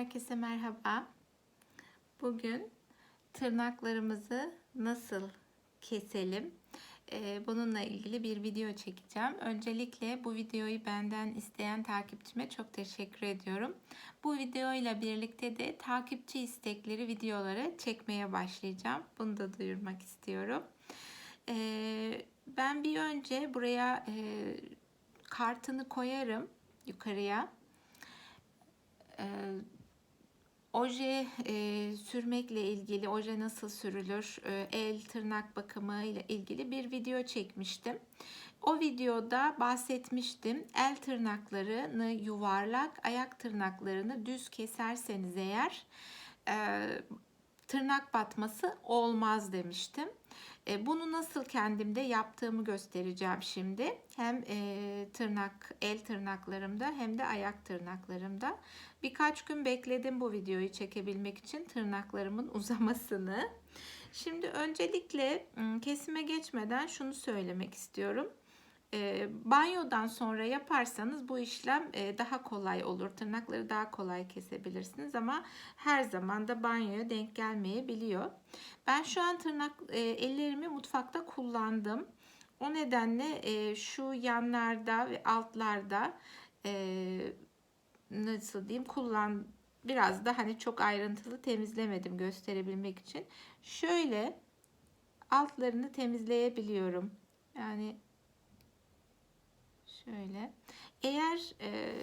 Herkese merhaba. Bugün tırnaklarımızı nasıl keselim? Ee, bununla ilgili bir video çekeceğim. Öncelikle bu videoyu benden isteyen takipçime çok teşekkür ediyorum. Bu videoyla birlikte de takipçi istekleri videoları çekmeye başlayacağım. Bunu da duyurmak istiyorum. Ee, ben bir önce buraya e, kartını koyarım yukarıya. Oje e, sürmekle ilgili, oje nasıl sürülür, e, el tırnak bakımı ile ilgili bir video çekmiştim. O videoda bahsetmiştim. El tırnaklarını yuvarlak, ayak tırnaklarını düz keserseniz eğer e, tırnak batması olmaz demiştim. E, bunu nasıl kendimde yaptığımı göstereceğim şimdi. Hem e, tırnak, el tırnaklarımda hem de ayak tırnaklarımda. Birkaç gün bekledim bu videoyu çekebilmek için tırnaklarımın uzamasını. Şimdi öncelikle kesime geçmeden şunu söylemek istiyorum. E, banyodan sonra yaparsanız bu işlem e, daha kolay olur. Tırnakları daha kolay kesebilirsiniz ama her zaman da banyoya denk gelmeyebiliyor. Ben şu an tırnak e, ellerimi mutfakta kullandım. O nedenle e, şu yanlarda ve altlarda e, nasıl diyeyim kullan biraz da hani çok ayrıntılı temizlemedim gösterebilmek için. Şöyle altlarını temizleyebiliyorum. Yani Şöyle. Eğer e,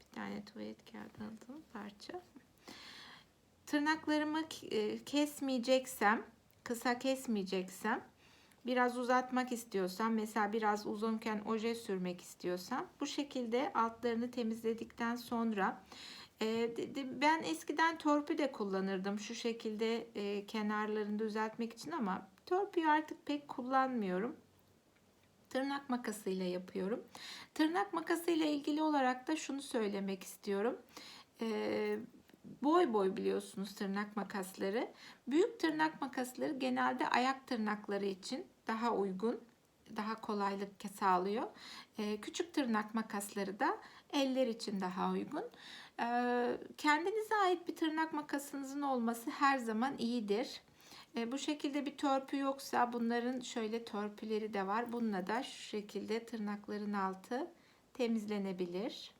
bir tane tuvalet kağıdı aldım parça. Tırnaklarımı e, kesmeyeceksem, kısa kesmeyeceksem, biraz uzatmak istiyorsam, mesela biraz uzunken oje sürmek istiyorsam, bu şekilde altlarını temizledikten sonra e, ben eskiden torpü de kullanırdım şu şekilde e, kenarlarını düzeltmek için ama torpüyü artık pek kullanmıyorum tırnak makasıyla yapıyorum. Tırnak makasıyla ilgili olarak da şunu söylemek istiyorum. Ee, boy boy biliyorsunuz tırnak makasları. Büyük tırnak makasları genelde ayak tırnakları için daha uygun, daha kolaylık sağlıyor. Ee, küçük tırnak makasları da eller için daha uygun. Ee, kendinize ait bir tırnak makasınızın olması her zaman iyidir. E, bu şekilde bir törpü yoksa bunların şöyle törpüleri de var. Bununla da şu şekilde tırnakların altı temizlenebilir.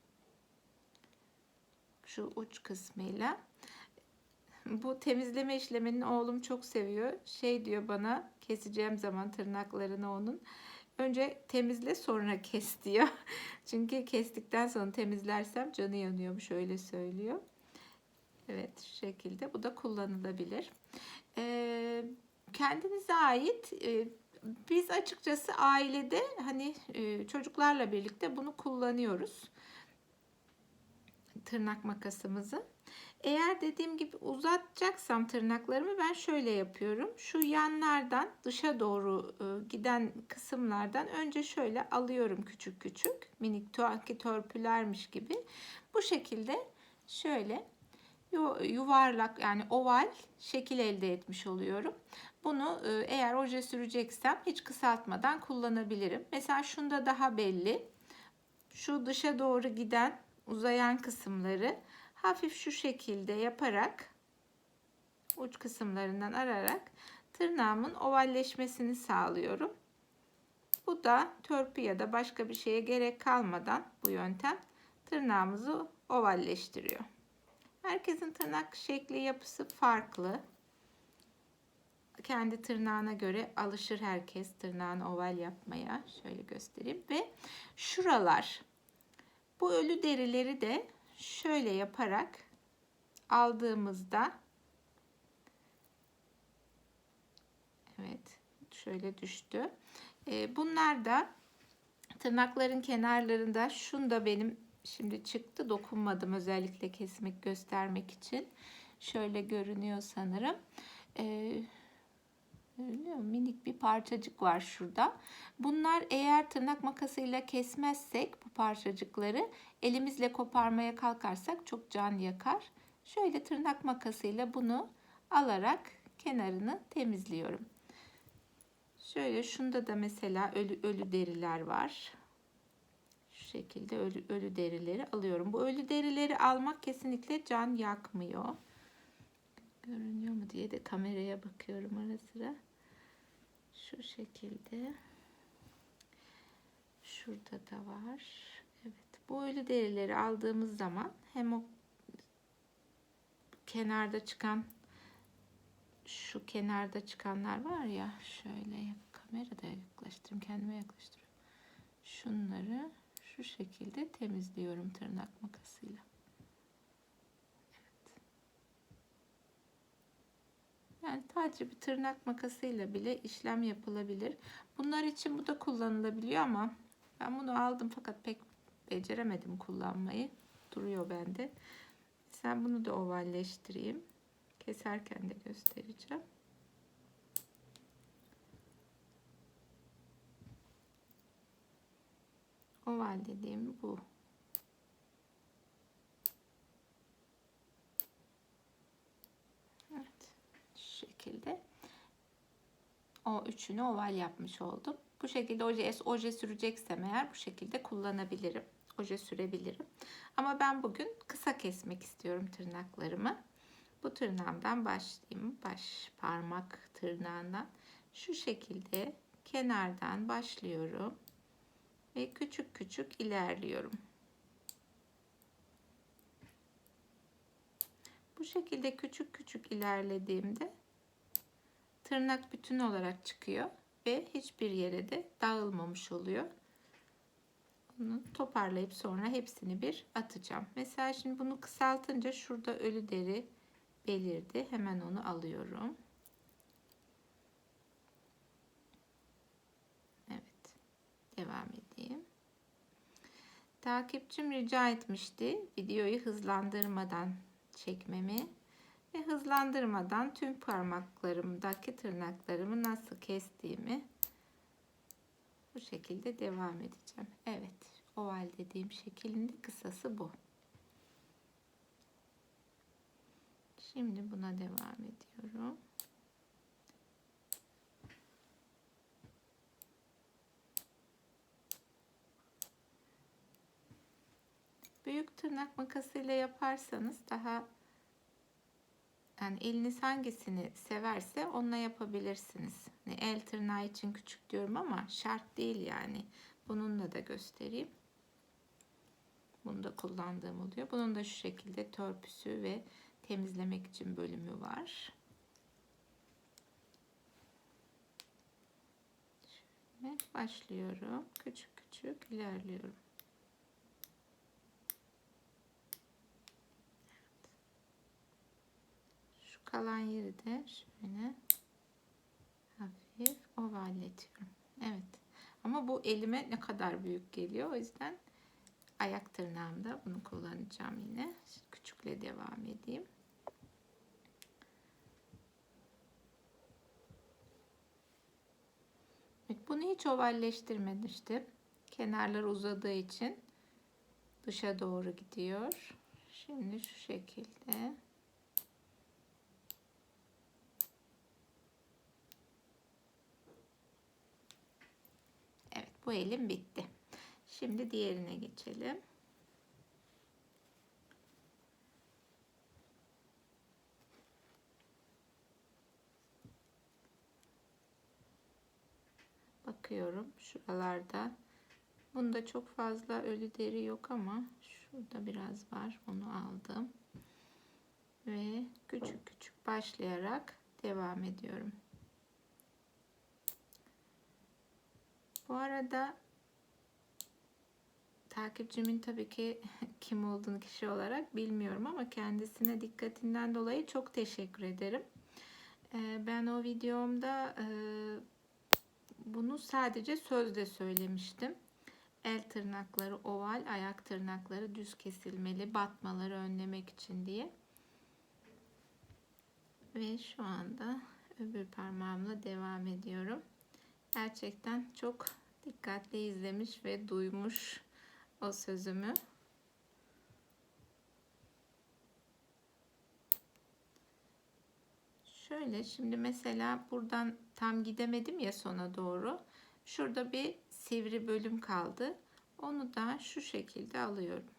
Şu uç kısmıyla. Bu temizleme işlemini oğlum çok seviyor. Şey diyor bana keseceğim zaman tırnaklarını onun. Önce temizle sonra kes diyor. Çünkü kestikten sonra temizlersem canı yanıyormuş öyle söylüyor. Evet şu şekilde bu da kullanılabilir kendinize ait biz açıkçası ailede hani çocuklarla birlikte bunu kullanıyoruz. Tırnak makasımızı. Eğer dediğim gibi uzatacaksam tırnaklarımı ben şöyle yapıyorum. Şu yanlardan dışa doğru giden kısımlardan önce şöyle alıyorum küçük küçük. Minik tuanki törpülermiş gibi. Bu şekilde şöyle yuvarlak yani oval şekil elde etmiş oluyorum. Bunu e, eğer oje süreceksem hiç kısaltmadan kullanabilirim. Mesela şunda daha belli. Şu dışa doğru giden uzayan kısımları hafif şu şekilde yaparak uç kısımlarından ararak tırnağımın ovalleşmesini sağlıyorum. Bu da törpü ya da başka bir şeye gerek kalmadan bu yöntem tırnağımızı ovalleştiriyor. Herkesin tırnak şekli yapısı farklı. Kendi tırnağına göre alışır herkes tırnağını oval yapmaya. Şöyle göstereyim ve şuralar bu ölü derileri de şöyle yaparak aldığımızda Evet şöyle düştü. Ee, bunlar da tırnakların kenarlarında şunda benim Şimdi çıktı dokunmadım özellikle kesmek göstermek için. Şöyle görünüyor sanırım. Ee, minik bir parçacık var şurada. Bunlar eğer tırnak makasıyla kesmezsek bu parçacıkları elimizle koparmaya kalkarsak çok can yakar. Şöyle tırnak makasıyla bunu alarak kenarını temizliyorum. Şöyle şunda da mesela ölü, ölü deriler var şekilde ölü, ölü derileri alıyorum. Bu ölü derileri almak kesinlikle can yakmıyor. Görünüyor mu diye de kameraya bakıyorum ara sıra. Şu şekilde. Şurada da var. Evet. Bu ölü derileri aldığımız zaman hem o kenarda çıkan şu kenarda çıkanlar var ya şöyle kamerada yaklaştırayım kendime yaklaştırıyorum. Şunları şu şekilde temizliyorum tırnak makasıyla. Evet. Yani sadece bir tırnak makasıyla bile işlem yapılabilir. Bunlar için bu da kullanılabiliyor ama ben bunu aldım fakat pek beceremedim kullanmayı. Duruyor bende. Sen bunu da ovalleştireyim. Keserken de göstereceğim. Oval dediğim bu. Evet. Şu şekilde. O üçünü oval yapmış oldum. Bu şekilde oje, oje süreceksem eğer bu şekilde kullanabilirim. Oje sürebilirim. Ama ben bugün kısa kesmek istiyorum tırnaklarımı. Bu tırnağımdan başlayayım. Baş parmak tırnağından. Şu şekilde kenardan başlıyorum. Ve küçük küçük ilerliyorum. Bu şekilde küçük küçük ilerlediğimde tırnak bütün olarak çıkıyor ve hiçbir yere de dağılmamış oluyor. Bunu toparlayıp sonra hepsini bir atacağım. Mesela şimdi bunu kısaltınca şurada ölü deri belirdi. Hemen onu alıyorum. Evet. Devam edeyim. Takipçim rica etmişti videoyu hızlandırmadan çekmemi ve hızlandırmadan tüm parmaklarımdaki tırnaklarımı nasıl kestiğimi bu şekilde devam edeceğim. Evet, oval dediğim şeklinde kısası bu. Şimdi buna devam ediyorum. Büyük tırnak makasıyla yaparsanız daha yani eliniz hangisini severse onunla yapabilirsiniz. Yani el tırnağı için küçük diyorum ama şart değil yani. Bununla da göstereyim. Bunu da kullandığım oluyor. Bunun da şu şekilde törpüsü ve temizlemek için bölümü var. Şöyle başlıyorum. Küçük küçük ilerliyorum. Şu kalan yeri de şöyle hafif ovalletiyorum. Evet. Ama bu elime ne kadar büyük geliyor. O yüzden ayak tırnağımda bunu kullanacağım yine. Küçükle devam edeyim. Evet, bunu hiç ovalleştirmemiştim. Kenarlar uzadığı için dışa doğru gidiyor. Şimdi şu şekilde Evet bu elim bitti. Şimdi diğerine geçelim. Bakıyorum şuralarda. Bunda çok fazla ölü deri yok ama şurada biraz var. Onu aldım. Ve küçük küçük başlayarak devam ediyorum. Bu arada takipçimin tabii ki kim olduğunu kişi olarak bilmiyorum ama kendisine dikkatinden dolayı çok teşekkür ederim. Ee, ben o videomda e, bunu sadece sözde söylemiştim. El tırnakları oval, ayak tırnakları düz kesilmeli, batmaları önlemek için diye. Ve şu anda öbür parmağımla devam ediyorum. Gerçekten çok dikkatli izlemiş ve duymuş o sözümü. Şöyle şimdi mesela buradan tam gidemedim ya sona doğru. Şurada bir sivri bölüm kaldı. Onu da şu şekilde alıyorum.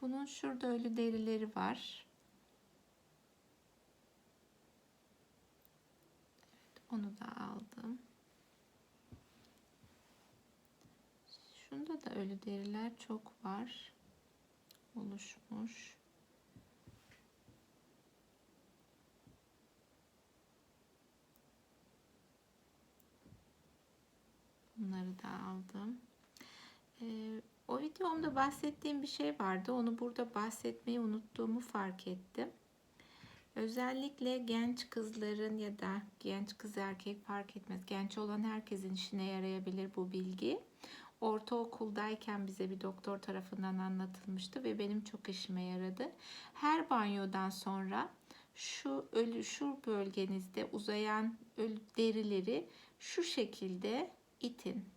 Bunun şurada ölü derileri var. Onu da aldım. Şunda da ölü deriler çok var. Oluşmuş. Bunları da aldım. Ee, o videomda bahsettiğim bir şey vardı. Onu burada bahsetmeyi unuttuğumu fark ettim. Özellikle genç kızların ya da genç kız erkek fark etmez. Genç olan herkesin işine yarayabilir bu bilgi. Ortaokuldayken bize bir doktor tarafından anlatılmıştı ve benim çok işime yaradı. Her banyodan sonra şu ölü şu bölgenizde uzayan ölü derileri şu şekilde itin.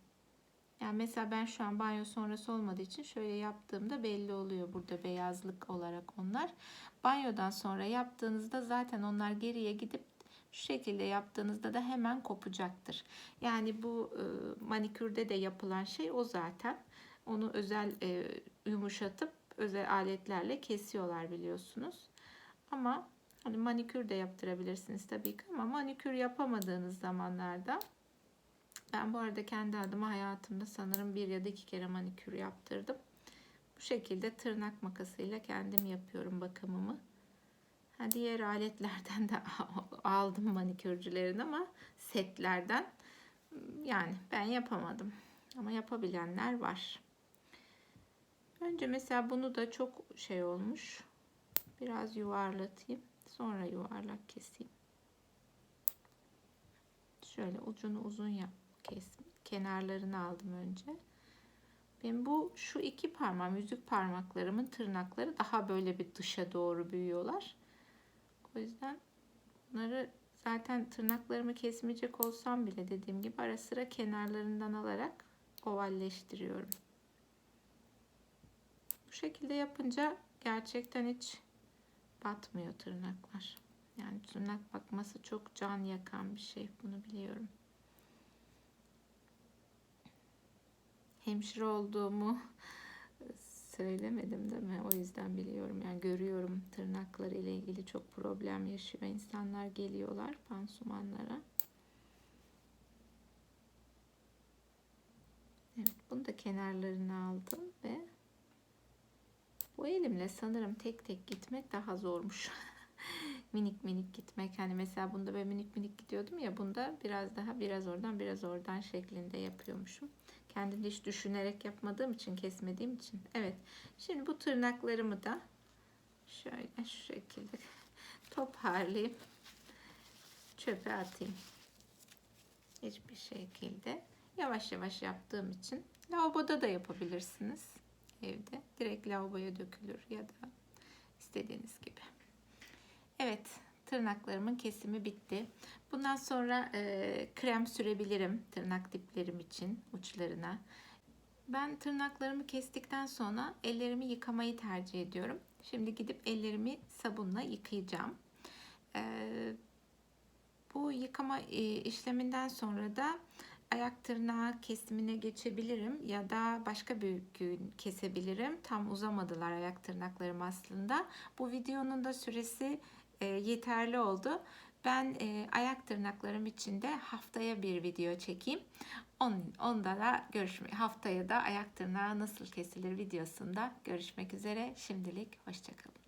Yani mesela ben şu an banyo sonrası olmadığı için şöyle yaptığımda belli oluyor burada beyazlık olarak onlar. Banyodan sonra yaptığınızda zaten onlar geriye gidip şu şekilde yaptığınızda da hemen kopacaktır. Yani bu e, manikürde de yapılan şey o zaten. Onu özel e, yumuşatıp özel aletlerle kesiyorlar biliyorsunuz. Ama hani manikür de yaptırabilirsiniz tabii ki ama manikür yapamadığınız zamanlarda ben bu arada kendi adıma hayatımda sanırım bir ya da iki kere manikür yaptırdım. Bu şekilde tırnak makasıyla kendim yapıyorum bakımımı. Ha, diğer aletlerden de aldım manikürcülerin ama setlerden yani ben yapamadım. Ama yapabilenler var. Önce mesela bunu da çok şey olmuş. Biraz yuvarlatayım. Sonra yuvarlak keseyim. Şöyle ucunu uzun yap kesim. Kenarlarını aldım önce. Ben bu şu iki parmağım, yüzük parmaklarımın tırnakları daha böyle bir dışa doğru büyüyorlar. O yüzden bunları zaten tırnaklarımı kesmeyecek olsam bile dediğim gibi ara sıra kenarlarından alarak ovalleştiriyorum. Bu şekilde yapınca gerçekten hiç batmıyor tırnaklar. Yani tırnak bakması çok can yakan bir şey. Bunu biliyorum. Hemşire olduğumu söylemedim değil mi? O yüzden biliyorum. Yani görüyorum tırnakları ile ilgili çok problem yaşıyor. insanlar geliyorlar pansumanlara. Evet bunu da kenarlarını aldım ve bu elimle sanırım tek tek gitmek daha zormuş. minik minik gitmek. Hani mesela bunda ben minik minik gidiyordum ya bunda biraz daha biraz oradan biraz oradan şeklinde yapıyormuşum. Kendim hiç düşünerek yapmadığım için kesmediğim için. Evet. Şimdi bu tırnaklarımı da şöyle şu şekilde toparlayıp çöpe atayım. Hiçbir şekilde yavaş yavaş yaptığım için lavaboda da yapabilirsiniz evde. Direkt lavaboya dökülür ya da istediğiniz gibi. Evet tırnaklarımın kesimi bitti. Bundan sonra e, krem sürebilirim tırnak diplerim için uçlarına. Ben tırnaklarımı kestikten sonra ellerimi yıkamayı tercih ediyorum. Şimdi gidip ellerimi sabunla yıkayacağım. E, bu yıkama e, işleminden sonra da ayak tırnağı kesimine geçebilirim ya da başka bir gün kesebilirim. Tam uzamadılar ayak tırnaklarım aslında. Bu videonun da süresi e, yeterli oldu. Ben e, ayak tırnaklarım için de haftaya bir video çekeyim. On, onda da görüşmek haftaya da ayak tırnağı nasıl kesilir videosunda görüşmek üzere. Şimdilik hoşçakalın.